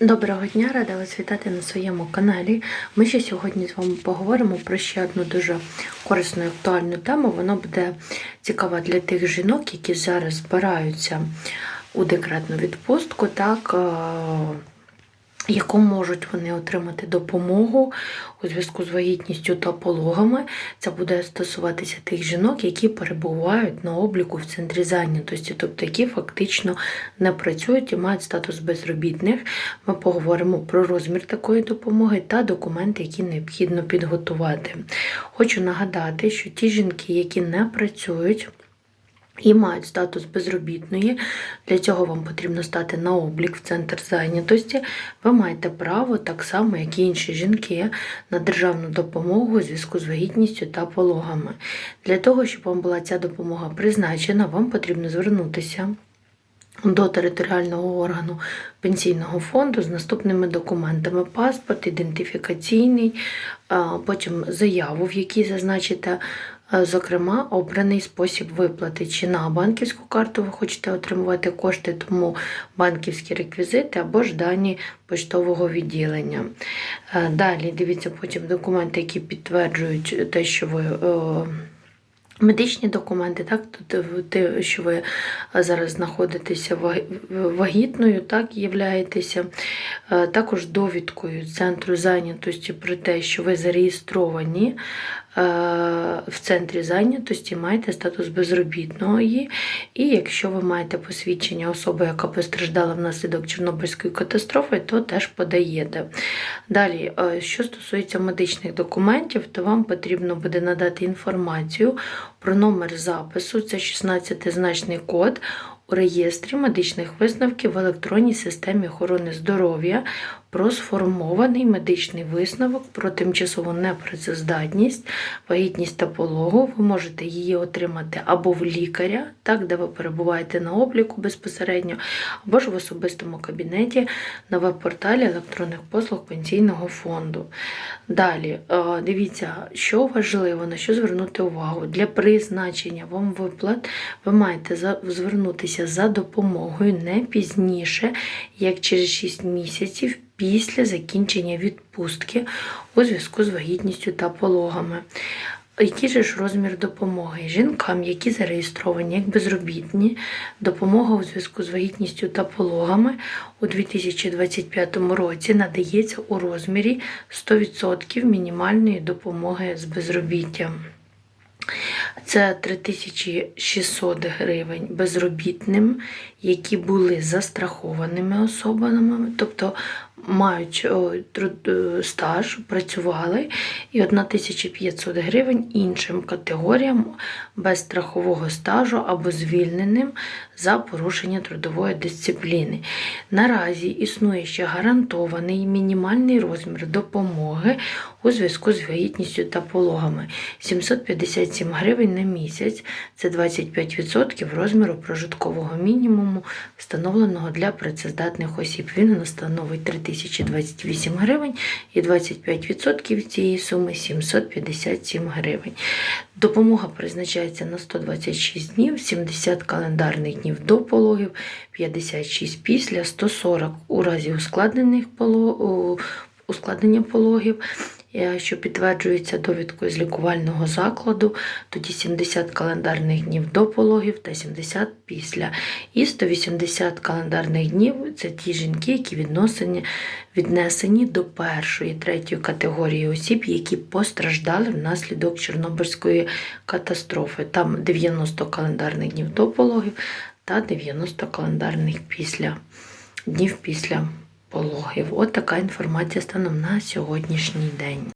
Доброго дня, рада вас вітати на своєму каналі. Ми ще сьогодні з вами поговоримо про ще одну дуже корисну і актуальну тему. Вона буде цікава для тих жінок, які зараз збираються у декретну відпустку, так, е, яку можуть вони отримати допомогу у зв'язку з вагітністю та пологами. Це буде стосуватися тих жінок, які перебувають на обліку в центрі зайнятості, тобто які фактично не працюють і мають статус безробітних. Ми поговоримо про розмір такої допомоги та документи, які необхідно підготувати. Хочу нагадати, що ті жінки, які не працюють, і мають статус безробітної. Для цього вам потрібно стати на облік в центр зайнятості. Ви маєте право, так само, як і інші жінки, на державну допомогу у зв'язку з вагітністю та пологами. Для того, щоб вам була ця допомога призначена, вам потрібно звернутися. До територіального органу пенсійного фонду з наступними документами: паспорт, ідентифікаційний, потім заяву, в якій зазначите, зокрема, обраний спосіб виплати. Чи на банківську карту ви хочете отримувати кошти, тому банківські реквізити або ж дані поштового відділення. Е, Далі дивіться потім документи, які підтверджують те, що ви. Е, Медичні документи, так, тут те, що ви зараз знаходитеся ва- вагітною, так, являєтеся, Е, також довідкою центру зайнятості про те, що ви зареєстровані. е, в центрі зайнятості, маєте статус безробітної, і якщо ви маєте посвідчення особи, яка постраждала внаслідок Чорнобильської катастрофи, то теж подаєте. Далі, е, що стосується медичних документів, то вам потрібно буде надати інформацію про номер запису, це 16-значний код у реєстрі медичних висновків в електронній системі охорони здоров'я про сформований медичний висновок про тимчасову непрацездатність, вагітність та пологу. Ви можете її отримати або в лікаря, так, де ви перебуваєте на обліку безпосередньо, або ж в особистому кабінеті на веб-порталі електронних послуг пенсійного фонду. Далі, е, дивіться, що важливо, на що звернути увагу. Для призначення вам виплат ви маєте за- звернутися за допомогою не пізніше, як через 6 місяців після закінчення відпустки у зв'язку з вагітністю та пологами. Який же ж розмір допомоги? Жінкам, які зареєстровані як безробітні, допомога у зв'язку з вагітністю та пологами у 2025 році надається у розмірі 100% мінімальної допомоги з безробіттям. Це 3600 гривень безробітним, які були застрахованими особами, тобто мають е, стаж, працювали, і 1500 гривень іншим категоріям без страхового стажу або звільненим за порушення трудової дисципліни. Наразі існує ще гарантований мінімальний розмір допомоги у зв'язку з вагітністю та пологами 757 гривень на місяць. Це 25% розміру прожиткового мінімуму, встановленого для працездатних осіб. Він становить 3028 гривень і 25% цієї суми 757 гривень. Допомога призначається на 126 днів, 70 календарних днів до пологів, 56 після, 140 у разі ускладнених поло- ускладнення пологів, що підтверджується довідкою з лікувального закладу, тоді 70 календарних днів до пологів та 70 після. І 180 календарних днів це ті жінки, які відносені, віднесені до першої, третьої категорії осіб, які постраждали внаслідок Чорнобильської катастрофи. Там 90 календарних днів до пологів та 90 календарних після днів після пологів. От така інформація станом на сьогоднішній день.